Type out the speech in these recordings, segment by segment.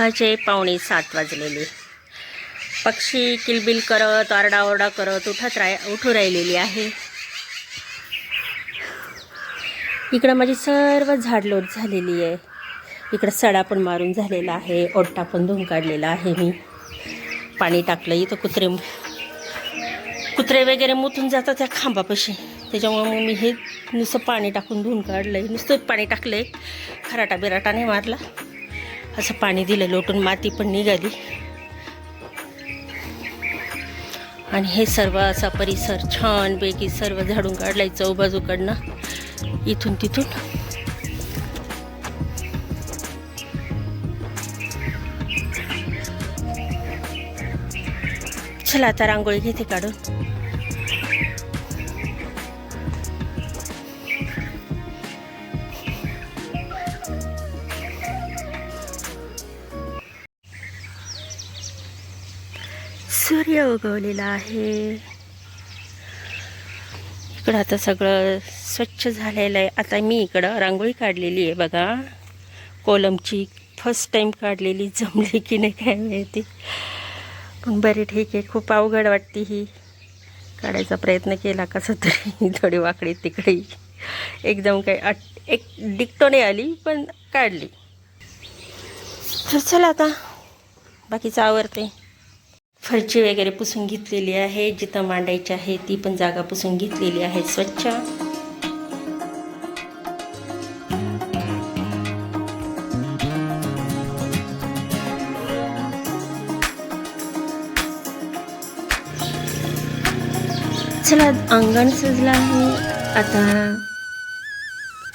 सकाळचे पावणे सात वाजलेले. पक्षी किलबिल करत आरडाओरडा करत उठत राय उठू राहिलेली आहे. इकडं माझी सर्व झाडलोट झालेली आहे. इकडं सडा पण मारून झालेला आहे ओट्टा पण धुवून काढलेला आहे मी. पाणी टाकलं इथं कुत्रे कुत्रे वगैरे मुतून जातात त्या खांबापाशी. त्याच्यामुळे मग मी हे नुसतं पाणी टाकून धुवून काढलं आहे नुसतं पाणी टाकलं आहे खराटा बिराटा नाही मारला. असं पाणी दिलं लोटून माती पण निघाली. आणि हे सर्व असा परिसर छानपैकी सर्व झाडून काढलाय चौबाजूकडनं. इथून तिथून. चला आता रांगोळी घेते काढून. सूर्य उगवलेला आहे. इकडं आता सगळं स्वच्छ झालेलं आहे. आता मी इकडं रांगोळी काढलेली आहे बघा. कोलमची फर्स्ट टाईम काढलेली जमली की नाही काय माहिती. पण बरे ठीक आहे खूप अवघड वाटते ही. काढायचा प्रयत्न केला कसं तरी. थोडी वाकडी तिकडे. एकदम काय अट एक डिक्टो नाही आली पण काढली. तर चला आता. बाकीचं आवडते फरची वगैरे पुसून घेतलेली आहे जिथं मांडायची आहे ती पण जागा पुसून घेतलेली आहे स्वच्छ. चला अंगण सजलं आहे. आता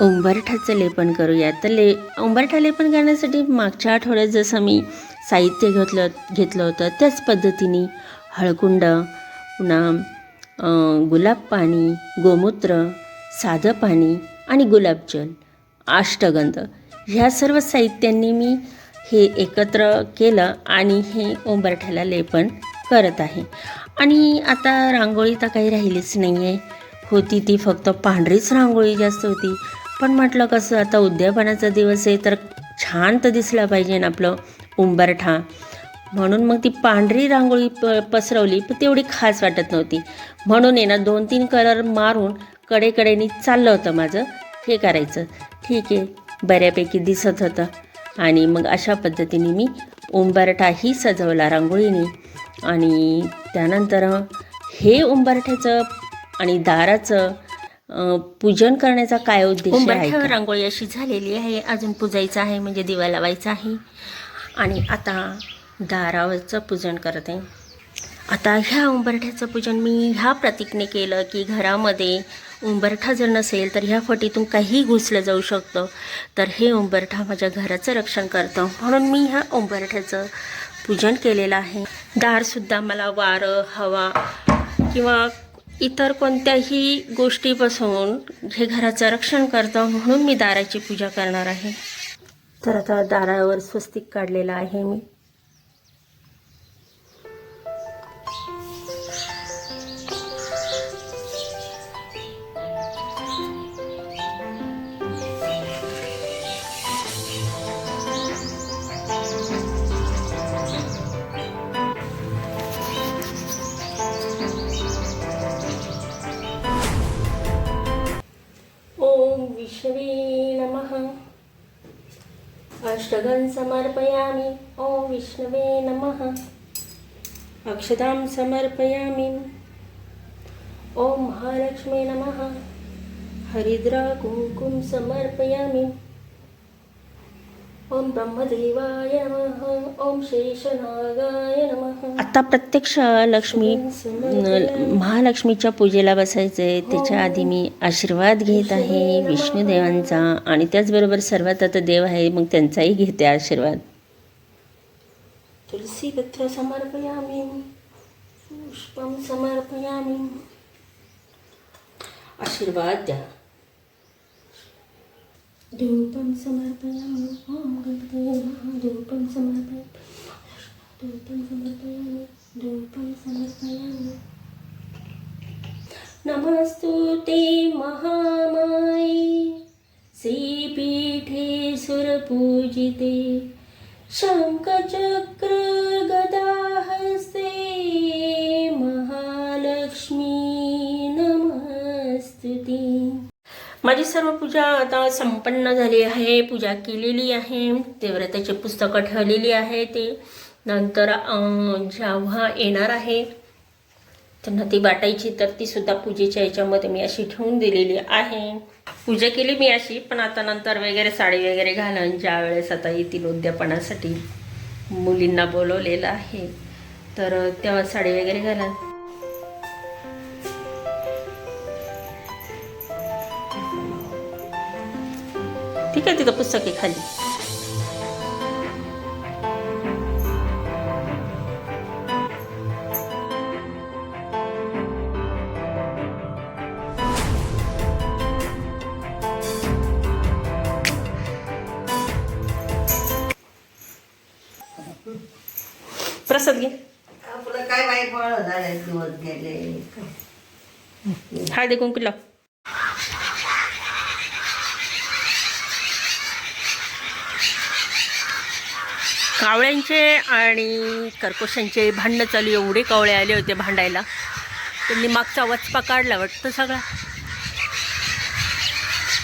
उंबरठाचं लेपन करूया. तर ले उंबरठा लेपन करण्यासाठी मागच्या आठवड्यात जसं मी साहित्य घेतलं घेतलं होतं. त्याच पद्धतीने हळकुंड पुन्हा गुलाब पाणी गोमूत्र साधं पाणी आणि गुलाबजल अष्टगंध ह्या सर्व साहित्यांनी मी हे एकत्र केलं आणि हे उंबरठ्याला लेपन करत आहे. आणि आता रांगोळी तर काही राहिलीच नाही आहे होती ती फक्त पांढरीच रांगोळी जास्त होती. पण म्हटलं कसं आता उद्यापनाचा दिवस आहे तर छान तर दिसला पाहिजे ना आपलं. उंबरठा. म्हणून मग ती पांढरी रांगोळी प पसरवली पण तेवढी खास वाटत नव्हती. म्हणून आहे ना दोन तीन कलर मारून कडेकडेनी चाललं होतं माझं. हे करायचं. ठीक आहे. बऱ्यापैकी दिसत होतं. आणि मग अशा पद्धतीने मी उंबरठाही सजवला रांगोळीने. आणि त्यानंतर हे उंबरठ्याचं आणि दाराचं पूजन करण्याचा काय उद्देश आहे? रांगोळी अशी झालेली आहे. अजून पूजायचं आहे म्हणजे दिवा लावायचा आहे. आणि आता दारावरचं पूजन करते. आता ह्या उंबरठ्याचं पूजन मी ह्या प्रतीकने केलं की घरामध्ये उंबरठा जर नसेल तर ह्या फटीतून काही घुसलं जाऊ शकतं. तर हे उंबरठा माझ्या घराचं रक्षण करतं. म्हणून मी ह्या उंबरठ्याचं पूजन केलेलं आहे. दारसुद्धा मला वारं हवा किंवा इतर कोणत्याही गोष्टीपासून हे घराचं रक्षण करतं म्हणून मी दाराची पूजा करणार आहे. तर आता दारावर स्वस्तिक काढलेला आहे मी. अक्षगं समर्पयामि। ॐ विष्णवे नमः। अक्षतां समर्पयामि। ॐ महालक्ष्मी नमः। हरिद्रा कुङ्कुम समर्पयामि। ओम ब्रह्मदेवाय नमः ओम शेषनागाय नमः. आता प्रत्यक्ष लक्ष्मी महालक्ष्मीच्या पूजेला बसायचे त्याच्या आधी मी आशीर्वाद घेत आहे विष्णुदेवांचा आणि त्याचबरोबर सर्वात आता देव आहे मग त्यांचाही घेते आशीर्वाद. तुलसी पत्र समर्पयामी पुष्पम समर्पयामी. आशीर्वाद द्या. धूपं समर्पयामि ॐ गणपतये नमः धूपं समर्पयामि धूपं समर्पयामि धूपं समर्पयामि। नमस्तु ते महामाये श्रीपीठे सुरपूजिते शङ्खचक्रगदाहस्त माझी सर्व पूजा आता संपन्न झाली आहे. पूजा केलेली आहे. ते पुस्तकं ठेवलेली आहे ते. नंतर जेव्हा येणार आहे त्यांना ती वाटायची तर ती सुद्धा पूजेच्या याच्यामध्ये मी अशी ठेवून दिलेली आहे. पूजा केली मी अशी पण आता नंतर वगैरे साडी वगैरे घालून ज्या वेळेस आता येतील उद्यापनासाठी मुलींना बोलवलेलं आहे तर तेव्हा साडी वगैरे घाला आहे तिथं पुस्तक खाली. प्रसाद घे. आपलं काय वाईट झाले दिवस गेले. हळदी कुंकू लाव. कावळ्यांचे आणि कर्कोशांचे भांडणं चालू एवढे कावळे आले होते भांडायला. त्यांनी मागचा वचपा काढला वाटतं सगळा.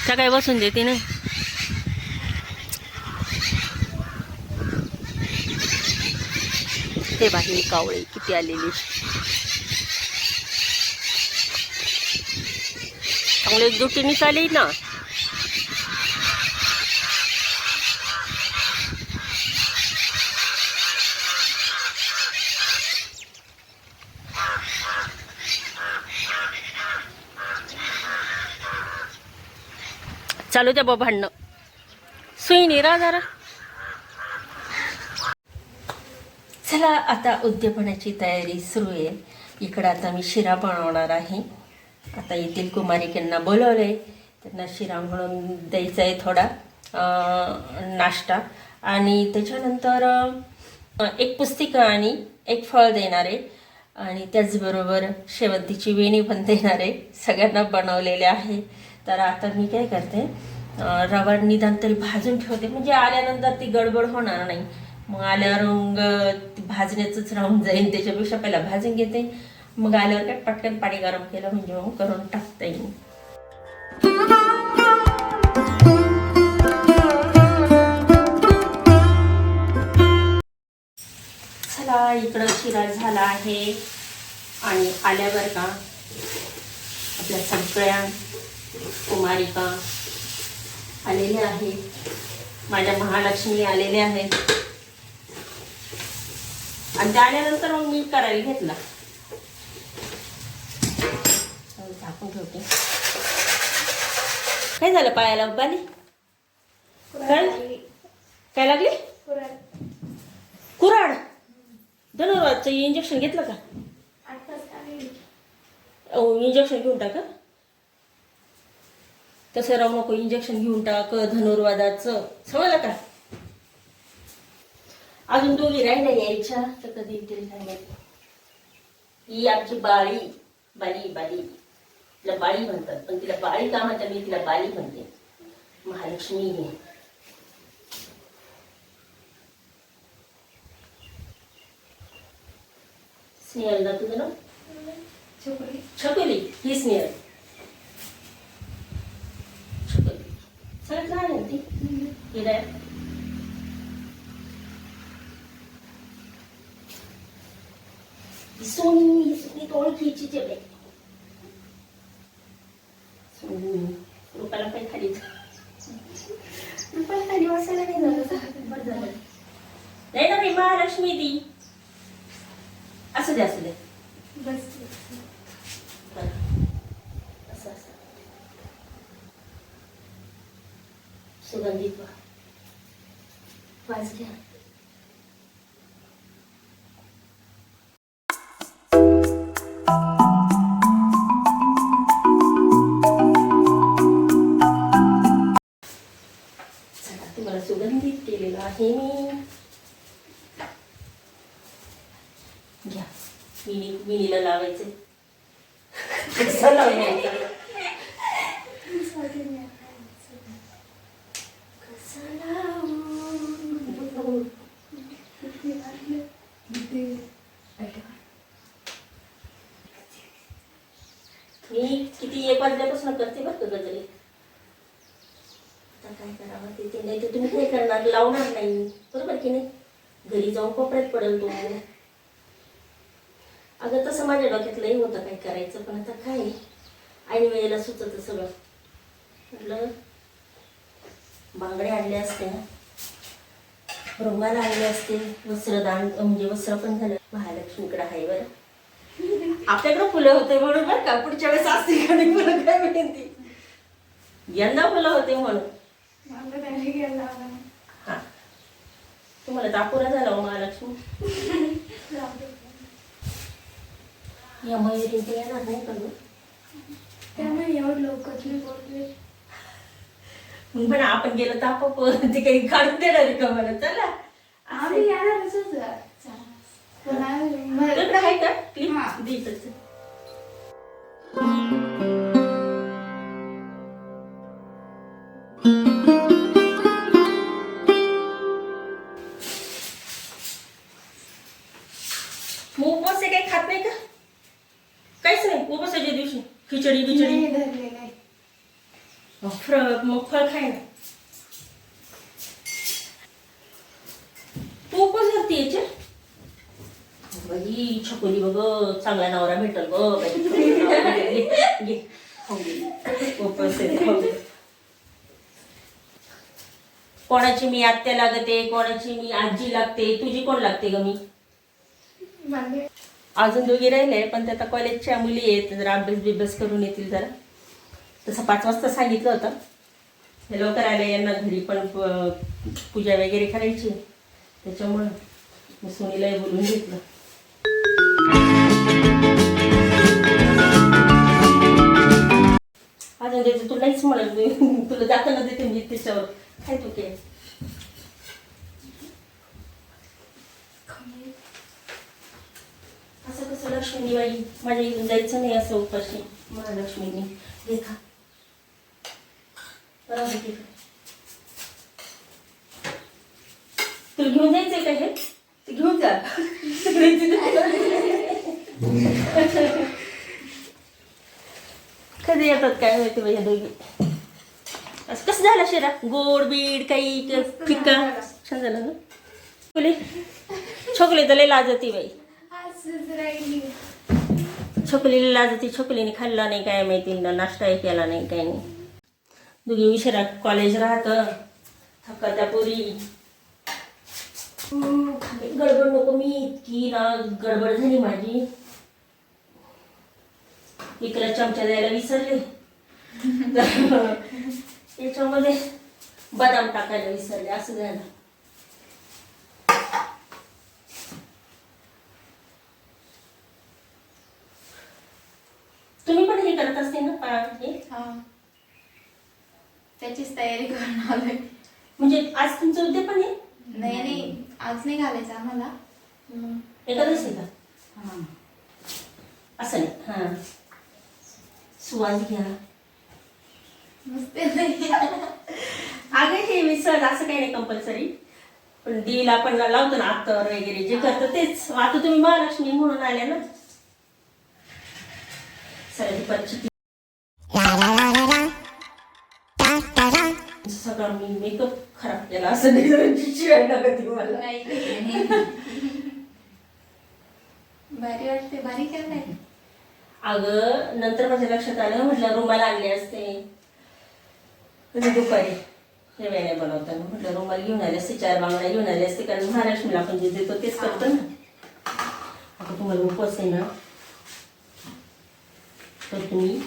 त्या काय बसून देते नाही ते बाहेर कावळे किती आलेली. चांगले दुटीने चालेल ना? चालू द्या बाबा भांडणं. सुई निरा जरा. चला आता उद्यापनाची तयारी सुरू आहे. इकडं आता मी शिरा बनवणार आहे. आता येथील कुमारिकांना बोलवले त्यांना शिरा म्हणून द्यायचा आहे थोडा नाश्ता. आणि त्याच्यानंतर एक पुस्तिका आणि एक फळ देणार आहे. आणि त्याचबरोबर शेवंतीची वेणी पण देणार आहे. सगळ्यांना बनवलेले आहे. तर आता मी काय करते रवा निदान तरी भाजून ठेवते. म्हणजे आल्यानंतर ती गडबड होणार नाही. मग आल्यावर मग भाजण्याचंच राहून जाईल. त्याच्यापेक्षा पहिला भाजून घेते. मग आल्यावर काय पटकन पाणी गरम केलं म्हणजे मग करून टाकता येईल चला इकडं शिरा झाला आहे. आणि आल्यावर का? आपल्या सगळ्या कुमारिका आलेल्या आहेत माझ्या महालक्ष्मी आलेल्या आहेत. आणि त्या आल्यानंतर मग मी करायला घेतला. ठेवते. काय झालं पायाला बाली काय काय लागले? कुराड धनुर्वादचं इंजेक्शन घेतलं का? इंजेक्शन घेऊन टाका. तसं राहू नको इंजेक्शन घेऊन टाक धनुर्वादाचं. समजलं का? अजून दोघी राहिल्या यायच्या तर कधी काय माहिती. ही आमची बाळी बाली बाली. तिला बाळी म्हणतात पण तिला बाळी का म्हणतात मी तिला बाली म्हणते. महालक्ष्मी. आहे स्नेहल ना तुझं नाव? छकुली ही स्नेहल छकुली सगळ्यात लहान आहे ती हिराय ही सोनी ही सोनी तर ओळखीची आहे बाई. सोनी रुपाला पण खाली रुपाला खाली वासायला नाही झालं का? बरं झालं नाही ना बाई महालक्ष्मी ती असू दे असू दे बरं. असं असं सुगंधित वा वाज घ्या. तुम्हाला सुगंधित केलेलं आहे मी. घ्या. मिनी मिनीला लावायचे कसं लावायचं कसं लावू? मी किती एक वाजल्यापासून करते बरं का गजरी. आता काय करावं तिथे नाही तर तुम्ही काय करणार? लावणार नाही. बरोबर की नाही? घरी जाऊन कोपऱ्यात पडेल तो. अगं तसं माझ्या डोक्यात लई होतं काय करायचं पण आता काय? ऐन वेळेला सुचत सगळं. म्हटलं बांगड्या आणल्या असत्या रुमाल आणले असते. वस्त्रदान म्हणजे वस्त्र पण झालं. महालक्ष्मीकडे आहे बरं. आपल्याकडे फुलं होते म्हणून बरं का पुढच्या वेळेस असते का नाही फुलं काय माहिती यंदा फुलं होते म्हणून. हा. तुम्हाला दापोरा झाला हो महालक्ष्मी. या मयुरी ते येणार नाही का? त्यामुळे एवढं लवकर मी बोलले मग म्हणा आपण गेलो तर आपोआप ते काही काढून देणार का मला चला. आम्ही येणारच होतो पण आम्ही- मग- तुझ्याकडे आहे का क्लिप. दे इथंच. मग उपवास आहे काही खात नाही का? काहीच नाही. उपवासाच्या दिवशी खिचडी बिचडी. फळ मग फळ खाय ना तू उपवास करते याचे बाई छकुली बघ चांगला नवरा भेटल ग बाई भेटेल. कोणाची मी आत्या लागते कोणाची मी आजी लागते तुझी कोण लागते ग मी? अजून दोघी राहिले पण त्या आता कॉलेजच्या मुली आहेत जरा अभ्यास बिभ्यास करून येतील जरा. तसं पाच वाजता सांगितलं होतं. हे लवकर आले यांना घरी पण पूजा वगैरे करायची त्याच्यामुळं मी सुनीलाही बोलून घेतलं. अजून त्याचं तू नाहीच म्हणत मी तुला जाताना देते मी त्याच्यावर. काय तू के असं कसं लक्ष्मीनी बाई माझ्या इथून जायचं नाही असं उपाशी. महालक्ष्मीनी देखा. बरोबर ठीक आहे. तुला घेऊन जायचंय का हे? ते घेऊन जा. कधी येतात काय माहिती बाई या दोघी. असं कसं झालं शिरा गोड बीड काही फिक्का? छान झालं ना? बोले. छोकली तर लय लाजती बाई. छोकलीला लाजती छोकलीने खाल्ला नाही काय माहिती ना नाश्ताही केला नाही काही नाही. दोघी उशिरा कॉलेज राहतं थका त्या पोरी गडबड नको मी इतकी ना गडबड झाली माझी. इकडे चमचा द्यायला विसरले. त्याच्यामध्ये बदाम टाकायला विसरले असं झालं. तुम्ही पण हे करत असते ना हे? त्याचीच तयारी करून आलोय. म्हणजे आज तुमचं उद्या पण आहे नाही नाही. आज नाही घालायचं आम्हाला. एकादश का? असं नाही. हां. सुवास घ्या. नाही. अगं हे विसर असं काही नाही कंपल्सरी पण दिल आपण लावतो ना अत्तर वगैरे जे करतो तेच. आता तुम्ही महालक्ष्मी म्हणून आल्या ना. सगळं मी मेकअप खराब केला असं नाही नाही नाही. भारी वाटते भारी करताय अगं नंतर माझ्या लक्षात आलं म्हटलं रुमाल आणले असते. म्हणजे दुपारी हे वेळेने बनवताना म्हटलं रुमाल घेऊन आले असते चार बांगड्या घेऊन आले असते कारण महालक्ष्मीला आपण जे देतो तेच करतो ना. आता तुम्हाला उपवास आहे ना तर तुम्ही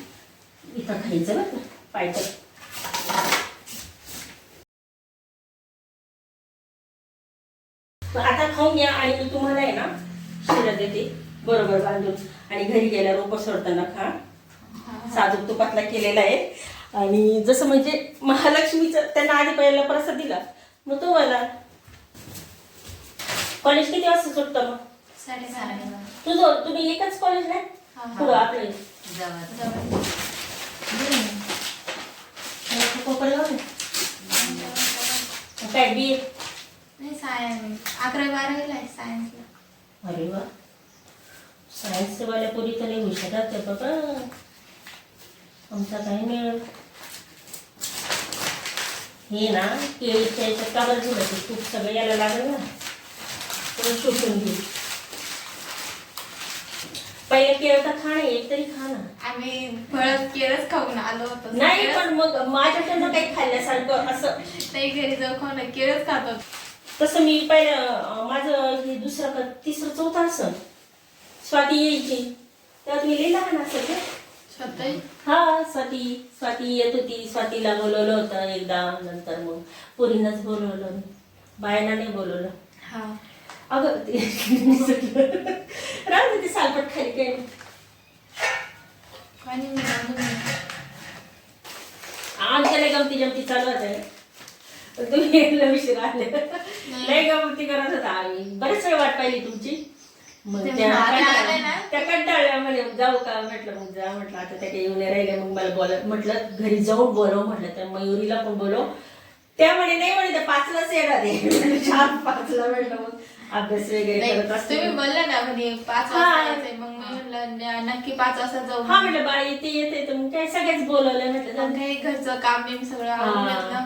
इथं खायचं बरं का आता खाऊन घ्या आणि मी तुम्हाला आहे ना शिरा देते. बरोबर बांधून. आणि घरी गेल्यावर उपवास सोडताना खा. साजूक तुपातला केलेला आहे. आणि जसं म्हणजे महालक्ष्मीचं त्यांना आधी पहिला प्रसाद दिला. मग तो मला कॉलेज किती वाजता सुटतं मग? तुझं तुम्ही एकच कॉलेज नाही. पुढं आपले. काय बी नाही सायन्स अकरा बारावीला आहे सायन्सला अरे वा. सायन्सवाल्या पोरी तर लई हुशार राहते बाबा. आमचा काही मिळेल हे ना केळीच्या याच्यात काबर झालं? ते तूप सगळं यायला लागलं ना. तर शोषून घेऊ. पहिले केळ तर खा नाही एक तरी खा ना. आम्ही फळ केळच खाऊन आलो होतो. नाही पण मग माझ्याकडनं काही खाल्ल्यासारखं असं नाही घरी जाऊ खाऊन केळच खात. होतो तसं मी पहिलं माझं हे दुसरं का तिसरं चौथं असं. स्वाती यायची. तेव्हा तुम्ही लई लहान असेल का स्वतः हा स्वाती. स्वाती येत होती. स्वातीला बोलवलं होतं एकदा. नंतर मग पोरींनाच बोलवलं. बायांना नाही बोलवलं. हा. अगं ते राहू दे ते सालपट खाली काय. आणि मी. आमच्या लय गमती जमती चालू पण तुम्ही उशीर आले. लय गमती करत होता. आम्ही बरेच वेळ वाट पाहिली तुमची. मग ते त्या ना? त्या कंटाळल्या म्हणे जाऊ का म्हटलं मग जा म्हटलं आता त्या काही येऊन नाही राहिल्या मग मला बोल म्हटलं घरी जाऊन बोलव म्हटलं त्या मयुरीला पण बोलव त्या म्हणे नाही म्हणे त्या पाचलाच येणार आहे चार पाचला म्हटलं मग अभ्यास वगैरे नाही, करत असते तुम्ही बोलला ना म्हणे पाच. वाजता यायचंय मग मी म्हणलं न- नक्की पाच वाजता जाऊ हा म्हटलं बाळ येते येते तर मग काय सगळ्याच बोलवलं म्हटलं जाऊ मग दे. काही घरचं काम बिम सगळं हा.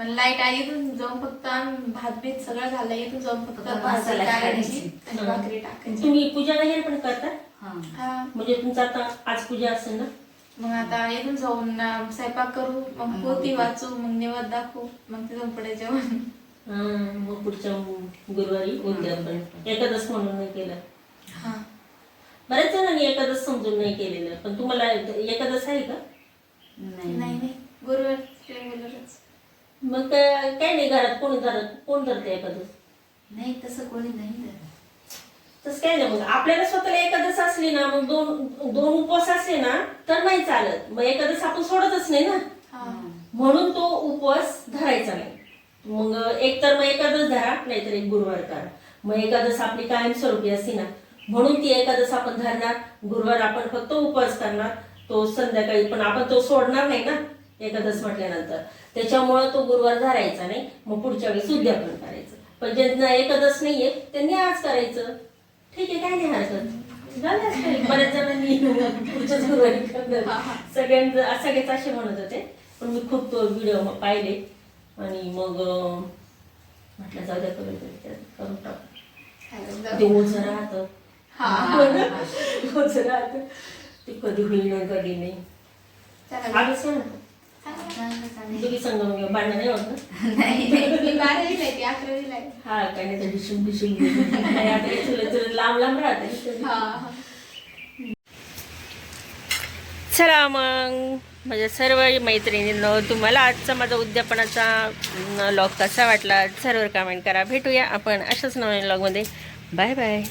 मग लाइट आई इथून जाऊन फक्त आम्ही भात बीत सगळं झालं इथून जाऊन फक्त मसाला. आणि भाकरी टाकायची. तुम्ही पूजा वगैरे पण करता? हा. हा. म्हणजे तुमचं आता आज पूजा असेल ना? मग आता इथून जाऊन अं, स्वयंपाक करू मग पोती वाचू मग निवड दाखवू मग तिथून पुढे जेवण. हा, मग पुढच्या गुरुवारी उद्यापन एकादश म्हणून नाही केलं? हा. बऱ्याच जणांनी एकादश समजून नाही केलेलं. पण तुम्हाला एकादश आहे का? नाही. नाही नाही. गुरुवार रेग्युलरच मग काय काय नाही घरात? कोण धरत कोण धरते एकादश? नाही तसं कोणी नाही धरत. तसं काय नाही मग आपल्याला स्वतःला एकादश असली ना मग दोन दोन उपवास असले ना तर नाही चालत. मग एकादश आपण सोडतच नाही ना. हा. म्हणून तो उपवास धरायचा नाही. मग एक तर मग एकादश धरा नाहीतर एक गुरुवार करा. मग एकादश आपली कायमस्वरूपी असते ना. म्हणून ती एकादश आपण धरणार. गुरुवार आपण फक्त उपवास करणार. तो संध्याकाळी पण आपण तो सोडणार नाही ना एकादश म्हटल्यानंतर. त्याच्यामुळं तो गुरुवार धरायचा नाही. मग पुढच्या वेळेस उद्यापन करायचं. पण ज्यांना एकादश नाहीये त्यांनी आज करायचं. ठीक आहे काय नाही हरकत. झालं. बऱ्याच जणांनी पुढच्याच गुरुवारी सगळ्यांचं सगळेच असे म्हणत होते. पण मी खूप व्हिडिओ पाहिले. आणि मग म्हटलं जाऊ द्या करून करून टाकू. ते ओझं राहतं. ओझं राहतं. ते कधी होईल ना कधी नाही. चांगलं चालेल. दोघी संग मग भांडणं नाही होत ना? नाही मी बारावीला आहे ती अकरावीला आहे. हा काय नाही तर डिशून डिशून काय आता हे चुलं चुलं लांब लांब राहते हा हा. चला मग माझ्या सर्व मैत्रिणींनो तुम्हाला आजचा माझा उद्यापनाचा लॉग कसा वाटला सर्व कमेंट करा. भेटूया आपण अशाच नवीन लॉगमध्ये बाय बाय